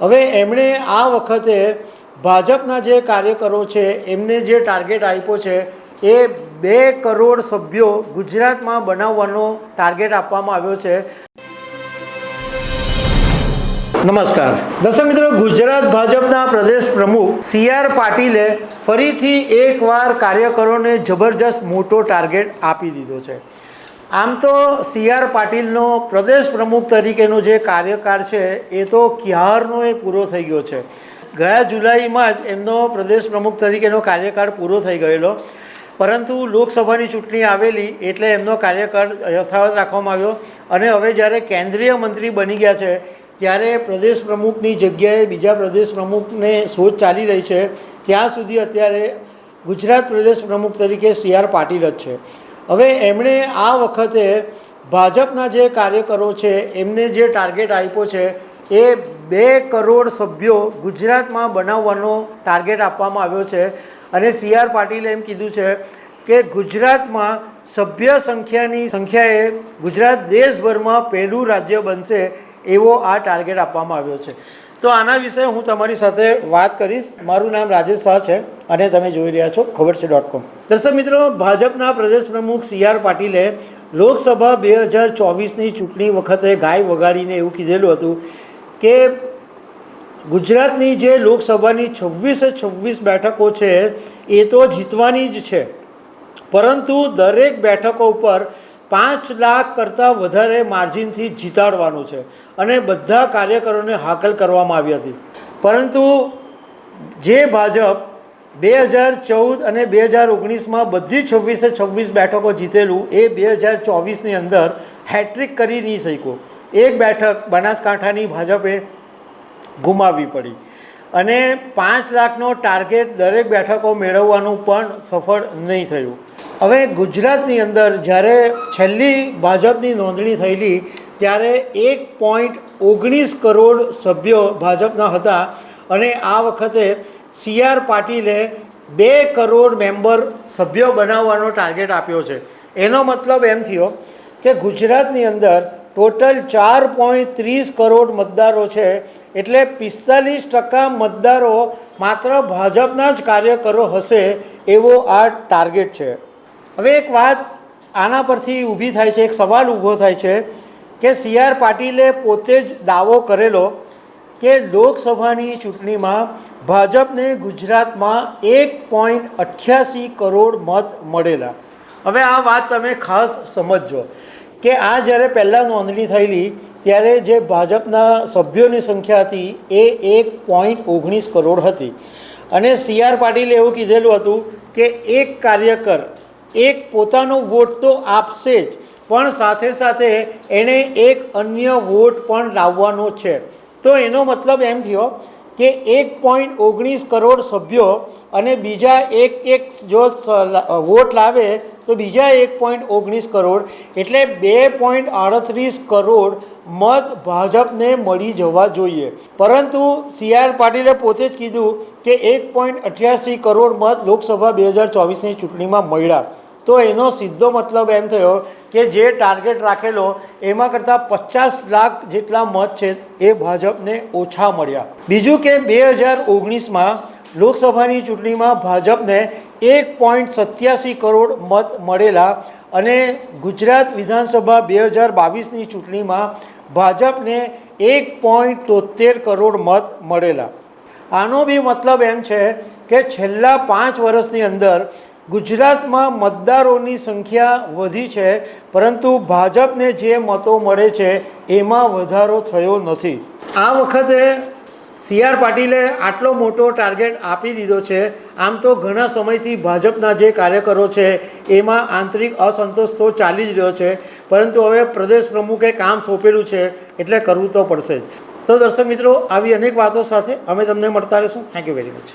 હવે એમણે આ વખતે ભાજપના જે કાર્યકરો છે, એમને જે ટાર્ગેટ આપ્યો છે, એ બે કરોડ સભ્યો ગુજરાતમાં બનાવવાનો ટાર્ગેટ આપવામાં આવ્યો છે. નમસ્કાર. દર્શક મિત્રો, ગુજરાત ભાજપના પ્રદેશ પ્રમુખ સી આર પાટીલે ફરીથી એકવાર કાર્યકરોને જબરજસ્ત મોટો ટાર્ગેટ આપી દીધો છે. આમ તો સી આર પાટીલનો પ્રદેશ પ્રમુખ તરીકેનો જે કાર્યકાળ છે, એ તો ક્યારનો એ પૂરો થઈ ગયો છે. ગયા જુલાઈમાં જ એમનો પ્રદેશ પ્રમુખ તરીકેનો કાર્યકાળ પૂરો થઈ ગયેલો. પરંતુ લોકસભાની ચૂંટણી આવેલી એટલે એમનો કાર્યકાળ યથાવત રાખવામાં આવ્યો. અને હવે જ્યારે કેન્દ્રીય મંત્રી બની ગયા છે, ત્યારે પ્રદેશ પ્રમુખની જગ્યાએ બીજા પ્રદેશ પ્રમુખને શોધ ચાલી રહી છે. ત્યાં સુધી અત્યારે ગુજરાત પ્રદેશ પ્રમુખ તરીકે સી આર પાટીલ જ છે. હવે એમણે આ વખતે ભાજપના જે કાર્યકરો છે, એમને જે ટાર્ગેટ આપ્યો છે, એ બે કરોડ સભ્યો ગુજરાતમાં બનાવવાનો ટાર્ગેટ આપવામાં આવ્યો છે. અને સી આર પાટીલે એમ કીધું છે કે ગુજરાતમાં સભ્ય સંખ્યાની સંખ્યાએ ગુજરાત દેશભરમાં પહેલું રાજ્ય બનશે એવો આ ટાર્ગેટ આપવામાં આવ્યો છે. તો આના વિશે હું તમારી સાથે વાત કરીશ. મારું નામ રાજેશ શાહ છે અને તમે જોઈ રહ્યા છો ખબર છે ડોટ કોમ દર્શક મિત્રો, ભાજપના પ્રદેશ પ્રમુખ સી આર પાટીલે લોકસભા બે હજાર ચોવીસની ચૂંટણી વખતે ગાય વગાડીને એવું કીધેલું હતું કે ગુજરાતની જે લોકસભાની છવ્વીસે છવ્વીસ બેઠકો છે એ તો જીતવાની જ છે. પરંતુ દરેક બેઠકો ઉપર પાંચ લાખ કરતાં વધારે માર્જિનથી જીતાડવાનું છે અને બધા કાર્યકરોને હાકલ કરવામાં આવી હતી. પરંતુ જે ભાજપ બે હજાર ચૌદ અને બે હજાર ઓગણીસમાં બધી છવ્વીસે છવ્વીસ બેઠકો જીતેલું, એ બે હજાર ચોવીસની અંદર હેટ્રિક કરી નહીં શક્યો. એક બેઠક બનાસકાંઠાની ભાજપે ગુમાવવી પડી. અને પાંચ લાખનો ટાર્ગેટ દરેક બેઠકો મેળવવાનું પણ સફળ નહીં થયું. હવે ગુજરાતની અંદર જ્યારે છેલ્લી ભાજપની નોંધણી થયેલી, ત્યારે એક પોઈન્ટ ઓગણીસ કરોડ સભ્યો ભાજપના હતા અને આ વખતે સી આર પાટીલે બે કરોડ મેમ્બર સભ્યો બનાવવાનો ટાર્ગેટ આપ્યો છે. એનો મતલબ એમ થયો કે ગુજરાતની અંદર ટોટલ ચાર પોઈન્ટ ત્રીસ કરોડ મતદારો છે, એટલે પિસ્તાલીસ ટકા મતદારો માત્ર ભાજપના જ કાર્યકરો હશે એવો આ ટાર્ગેટ છે. હવે એક વાત આના પરથી ઊભી થાય છે, એક સવાલ ઊભો થાય છે કે સી આર પાટીલે પોતે જ દાવો કરેલો કે લોકસભાની ચૂંટણીમાં ભાજપને ગુજરાતમાં એક પોઈન્ટ અઠ્યાસી કરોડ મત મળેલા. હવે આ વાત તમે ખાસ સમજજો કે આ જ્યારે પહેલાં નોંધણી થયેલી, ત્યારે જે ભાજપના સભ્યોની સંખ્યા હતી એ એક પોઈન્ટ ઓગણીસ કરોડ હતી. અને સી આર પાટીલે એવું કીધેલું હતું કે એક કાર્યકર એક પોતાનો વોટ તો આપશે જ, પણ સાથે સાથે એણે એક અન્ય વોટ પણ લાવવાનો છે. તો એનો મતલબ એમ થયો કે એક પોઈન્ટ ઓગણીસ કરોડ સભ્યો અને બીજા એક એક જો વોટ લાવે, તો બીજા એક પોઈન્ટ ઓગણીસ કરોડ, એટલે બે પોઈન્ટ આડત્રીસ કરોડ મત ભાજપને મળી જવા જોઈએ. પરંતુ સી આર પાટીલે પોતે જ કીધું કે એક પોઈન્ટ અઠ્યાસી કરોડ મત લોકસભા બે હજાર ચોવીસની ચૂંટણીમાં મળ્યા. તો એનો સીધો મતલબ એમ થયો કે જે ટાર્ગેટ રાખેલો, એમાં કરતાં પચાસ લાખ જેટલા મત છે એ ભાજપને ઓછા મળ્યા. બીજું કે બે હજાર ઓગણીસમાં લોકસભાની ચૂંટણીમાં ભાજપને એક પોઈન્ટ સત્યાસી કરોડ મત મળેલા અને ગુજરાત વિધાનસભા બે હજાર બાવીસની ચૂંટણીમાં ભાજપને એક પોઈન્ટ તોતેર કરોડ મત મળેલા. આનો બી મતલબ એમ છે કે છેલ્લા પાંચ વર્ષની અંદર ગુજરાતમાં મતદારોની સંખ્યા વધી છે, પરંતુ ભાજપને જે મતો મળે છે, એમાં વધારો થયો નથી. આ વખતે સી આર પાટીલે આટલો મોટો ટાર્ગેટ આપી દીધો છે. આમ તો ઘણા સમયથી ભાજપના જે કાર્યકરો છે, એમાં આંતરિક અસંતોષ તો ચાલી જ રહ્યો છે, પરંતુ હવે પ્રદેશ પ્રમુખે કામ સોંપેલું છે, એટલે કરવું તો પડશે જ. તો દર્શક મિત્રો, આવી અનેક વાતો સાથે અમે તમને મળતા રહીશું. Thank you very much